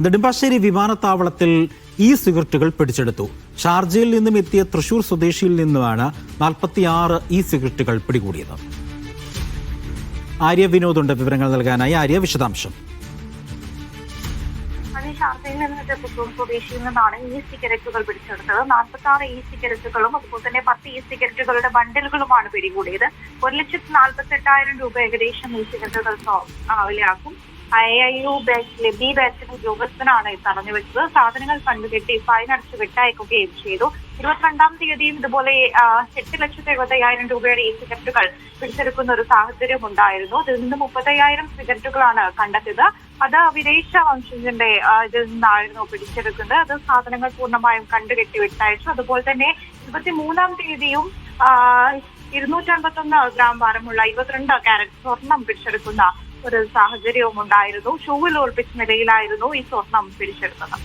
നെടുമ്പാശ്ശേരി വിമാനത്താവളത്തിൽ ഈ സിഗരറ്റുകൾ പിടിച്ചെടുത്തു. ഷാർജയിൽ നിന്നും എത്തിയ തൃശൂർ സ്വദേശിയിൽ നിന്നുമാണ് നാൽപ്പത്തിയാറ് ഈ സിഗരറ്റുകൾ പിടികൂടിയത്. ആര്യ വിനോദുണ്ട് വിവരങ്ങൾ നൽകാനായി. ആര്യ വിശദാംശം. അത് ഷാർജയിൽ നിന്നിട്ട് പുത്തൂർ സ്വദേശിയിൽ നിന്നാണ് ഈ സിഗരറ്റുകൾ പിടിച്ചെടുത്തത്. നാൽപ്പത്തി ആറ് ഈ സിഗരറ്റുകളും അതുപോലെ തന്നെ പത്ത് ഈ സിഗരറ്റുകളുടെ ബണ്ടിലുകളുമാണ് പിടികൂടിയത്. ഒരു ലക്ഷത്തി നാൽപ്പത്തി എട്ടായിരം രൂപ ഏകദേശം ഈ സിഗരറ്റുകൾ വിലയാക്കും. ഐ ഐ യു ബാച്ചിലെ ബി ബാച്ചിലെ ഉദ്യോഗസ്ഥനാണ് തടഞ്ഞു വെച്ചത് സാധനങ്ങൾ കണ്ടുകെട്ടി ഫൈൻ അടച്ച് വിട്ടയക്കുകയും ചെയ്തു. ഇരുപത്തിരണ്ടാം തീയതിയും ഇതുപോലെ എട്ട് ലക്ഷത്തി എഴുപത്തയ്യായിരം രൂപയുടെ ഈ സിഗരറ്റുകൾ പിടിച്ചെടുക്കുന്ന ഒരു സാഹചര്യം ഉണ്ടായിരുന്നു. ഇതിൽ നിന്ന് മുപ്പത്തയ്യായിരം സിഗരറ്റുകളാണ് കണ്ടെത്തിയത്. അത് വിദേശ വംശജന്റെ ഇതിൽ നിന്നായിരുന്നു പിടിച്ചെടുക്കുന്നത്. അത് സാധനങ്ങൾ പൂർണമായും കണ്ടുകെട്ടി വിട്ടയച്ചു അതുപോലെ തന്നെ ഇരുപത്തി മൂന്നാം തീയതിയും ഇരുന്നൂറ്റമ്പത്തൊന്ന് ഗ്രാം ഭാരമുള്ള ഇരുപത്തിരണ്ട് കാരറ്റ് സ്വർണം പിടിച്ചെടുക്കുന്ന ഒരു സാഹചര്യവും ഉണ്ടായിരുന്നു. ഷൂവിൽ ഒളിപ്പിച്ച നിലയിലായിരുന്നു ഈ സ്വർണം പിടിച്ചെടുത്തത്.